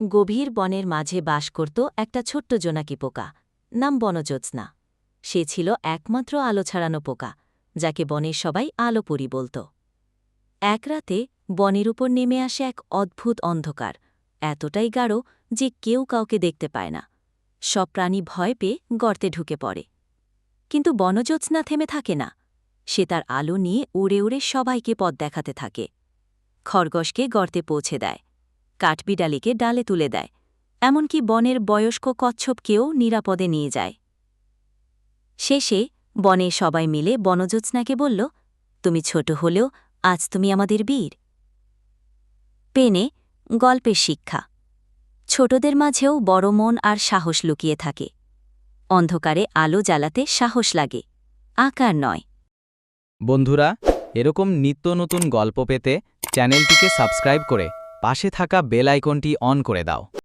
গভীর বনের মাঝে বাস করত একটা ছোট্ট জোনাকি পোকা, নাম বনজ্যোৎস্না। সে ছিল একমাত্র আলো ছাড়ানো পোকা, যাকে বনের সবাই আলোপুরি বলত। এক রাতে বনের উপর নেমে আসে এক অদ্ভুত অন্ধকার, এতটাই গাঢ় যে কেউ কাউকে দেখতে পায় না। সব প্রাণী ভয় পেয়ে গর্তে ঢুকে পড়ে। কিন্তু বনজ্যোৎস্না থেমে থাকে না। সে তার আলো নিয়ে উড়ে উড়ে সবাইকে পথ দেখাতে থাকে। খরগোশকে গর্তে পৌঁছে দেয়। কাঠবিড়ালিকে ডালে তুলে দেয়, এমনকি বনের বয়স্ক কচ্ছপকেও নিরাপদে নিয়ে যায়। শেষে বনে সবাই মিলে বনজ্যোৎস্নাকে বলল, তুমি ছোট হলেও আজ তুমি আমাদের বীর। পেনে গল্পের শিক্ষা, ছোটদের মাঝেও বড় মন আর সাহস লুকিয়ে থাকে। অন্ধকারে আলো জ্বালাতে সাহস লাগে, আকার নয়। বন্ধুরা, এরকম নিত্য নতুন গল্প পেতে চ্যানেলটিকে সাবস্ক্রাইব করে পাশে থাকা বেল আইকনটি অন করে দাও।